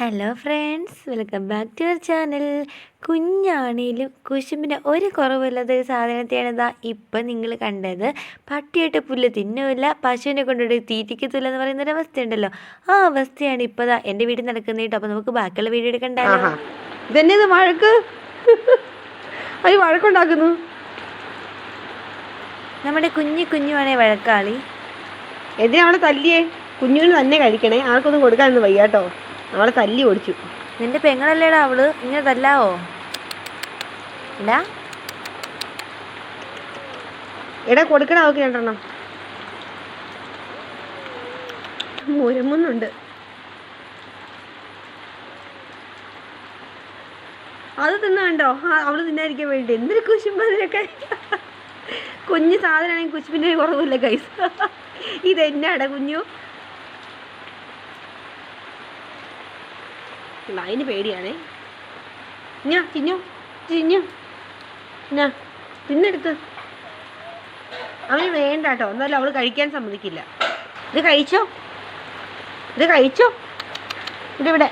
Hello friends welcome back to your channel കുഞ്ഞാണേലും കുശുമ്പിന്റെ ഒരു കുറവില്ലാത്ത ഒരു സാധനത്തെയാണ് ഇതാ ഇപ്പം നിങ്ങൾ കണ്ടത്. പട്ടിയായിട്ട് പുല്ല് തിന്നുമില്ല പശുവിനെ കൊണ്ടുപോയി തീറ്റിക്കത്തില്ല എന്ന് പറയുന്ന ഒരു അവസ്ഥയുണ്ടല്ലോ. ആ അവസ്ഥയാണ് ഇപ്പോൾ ഇതാ എന്റെ വീട്ടിൽ നടക്കുന്നത് കേട്ടോ അപ്പോൾ നമുക്ക് ബാക്കിയുള്ള വീഡിയോ എടുക്കണ്ടല്ലോ. ആഹാ. ഇതന്നെ ഇത് വഴക്ക്? അത് വഴക്കുണ്ടാക്കുന്നു. നമ്മുടെ കുഞ്ഞു കുഞ്ഞുവാണേ വഴക്കാളി. എന്തിനാണ് തല്ലിയേ? കുഞ്ഞുങ്ങൾ തന്നെ കഴിക്കണേ. ആർക്കൊന്നും കൊടുക്കാനൊന്നും വയ്യ കേട്ടോ അവളെ തല്ലി ഓടിച്ചു. നിന്റെ പെങ്ങളല്ലേടാ അവൾ? ഇങ്ങനെ തല്ലാവോ? ഇല്ല? എടാ കൊടുക്കണ അവൾക്ക് രണ്ടെണ്ണം? മുരമുന്നുണ്ട് അത് തിന്നുണ്ടോ അവൾ തിന്നായിരിക്കാൻ വേണ്ടി എന്തൊരു കുശുമ്പ് അതിനൊക്കെ കുഞ്ഞു സാധനമാണെങ്കിൽ കുശുമ്പിന്റെ കുറവില്ല കൈസ ഇതെന്നാടാ കുഞ്ഞു? അതിന് പേടിയാണേ. ഞാ തിന്നു തിന്നു. ഞാ തിന്നെടുത്ത്. അവന് വേണ്ട കേട്ടോ എന്നാലും അവൾ കഴിക്കാൻ സമ്മതിക്കില്ല. ഇത് കഴിച്ചോ? ഇത് കഴിച്ചോ? ഇതിവിടെ.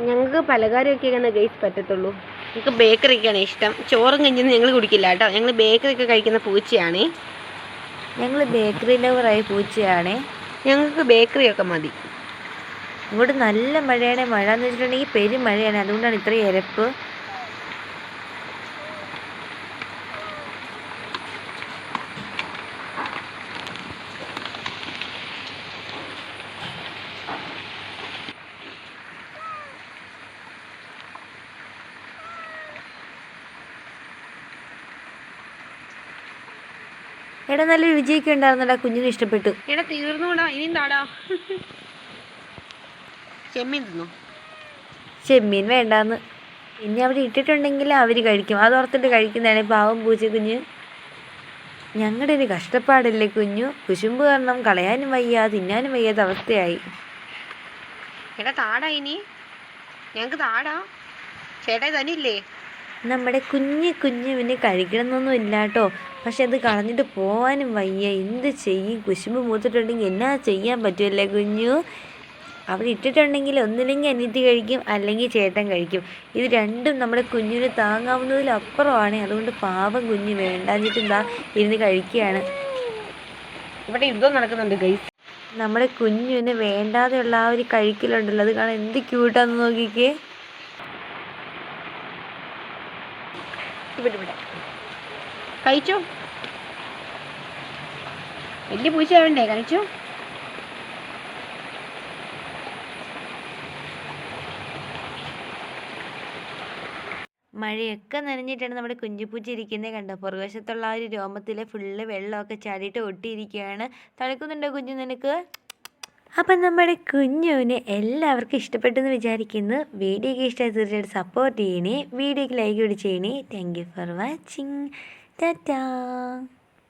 ഞങ്ങൾക്ക് ഞങ്ങൾക്ക് ഇങ്ങനെ ഗൈസ് പറ്റത്തുള്ളൂ. ഞങ്ങൾക്ക് ബേക്കറിയൊക്കെയാണ് ഇഷ്ടം. ചോറും കഞ്ഞൊന്നും ഞങ്ങൾ കുടിക്കില്ല കേട്ടോ. ഞങ്ങൾ ബേക്കറി ഒക്കെ കഴിക്കുന്ന പൂച്ചയാണേ. ഞങ്ങൾ ബേക്കറി ലവറായ പൂച്ചയാണേ. ഞങ്ങൾക്ക് ബേക്കറി ഒക്കെ മതി. ഇങ്ങോട്ട് നല്ല മഴയാണ്. മഴ എന്ന് വെച്ചിട്ടുണ്ടെങ്കിൽ പെരും മഴയാണ്. അതുകൊണ്ടാണ് ഇത്രയും ഇരപ്പ് എടാ നല്ല രുചിയൊക്കെ ഉണ്ടായിരുന്നടാ കുഞ്ഞിന് ഇഷ്ടപ്പെട്ടു. എടാ തീർന്നുകൂടാ ഇനി എന്താടാ ചെമ്മീൻ തിന്നു? ചെമ്മീൻ വേണ്ടാന്ന്. ഇനി അവിടെ ഇട്ടിട്ടുണ്ടെങ്കിൽ അവർ കഴിക്കും. അത് ഓർത്തിട്ട് കഴിക്കുന്നതാണ് പാവം പൂച്ച കുഞ്ഞ്. ഞങ്ങളുടെ ഒരു കഷ്ടപ്പാടല്ലേ കുഞ്ഞു? കുശുമ്പ് കാരണം കളയാനും വയ്യ തിന്നാനും വയ്യാത്ത അവസ്ഥയായി. എടാ താടാ ഇനി. ഞങ്ങൾക്ക് താടാ. ചേട്ടാ തന്നില്ലേ നമ്മുടെ കുഞ്ഞ് കുഞ്ഞുവിന് കഴിക്കണമെന്നൊന്നും ഇല്ല കേട്ടോ പക്ഷെ അത് കളഞ്ഞിട്ട് പോകാനും വയ്യ. എന്ത് ചെയ്യും? കുശുമ്പ് മൂത്തിട്ടുണ്ടെങ്കിൽ എന്നാ ചെയ്യാൻ പറ്റുമല്ലേ കുഞ്ഞു? അവിടെ ഇട്ടിട്ടുണ്ടെങ്കിൽ ഒന്നില്ലെങ്കിൽ അനിയത്തി കഴിക്കും അല്ലെങ്കിൽ ചേട്ടൻ കഴിക്കും. ഇത് രണ്ടും നമ്മുടെ കുഞ്ഞിന് താങ്ങാവുന്നതിലപ്പുറമാണ്. അതുകൊണ്ട് പാവം കുഞ്ഞ് വേണ്ടാഞ്ഞിട്ട് എന്താ ഇരുന്ന് കഴിക്കുകയാണ്. ഇവിടെ യുദ്ധം നടക്കുന്നുണ്ട് ഗൈസ് നമ്മുടെ കുഞ്ഞിന് വേണ്ടാതെയുള്ള ആ ഒരു കഴിക്കലുണ്ടല്ലോ. അത് കാണാൻ എന്ത് ക്യൂട്ടാന്ന് നോക്കിക്കേ. ഇവിടെ ഇവിടെ. കഴിച്ചോ? വലിയ പൂച്ച വേണ്ടേ കഴിച്ചു? മഴയൊക്കെ നനഞ്ഞിട്ടാണ് നമ്മുടെ കുഞ്ഞിപ്പൂച്ച ഇരിക്കുന്നത് കണ്ടോ? പുറകുവശത്തുള്ള ആ ഒരു രോമത്തിൽ ഫുള്ള് വെള്ളമൊക്കെ ചാടിയിട്ട് ഒട്ടിയിരിക്കുകയാണ്. തണുക്കുന്നുണ്ടോ കുഞ്ഞു നിനക്ക്? അപ്പം നമ്മുടെ കുഞ്ഞുവിനെ എല്ലാവർക്കും ഇഷ്ടപ്പെട്ടെന്ന് വിചാരിക്കുന്നു. വീഡിയോക്ക് ഇഷ്ടമായി തീർച്ചയായിട്ടും സപ്പോർട്ട് ചെയ്യണേ. വീഡിയോക്ക് ലൈക്ക് കൂടി ചെയ്യണേ. Thank you for watching 哒哒。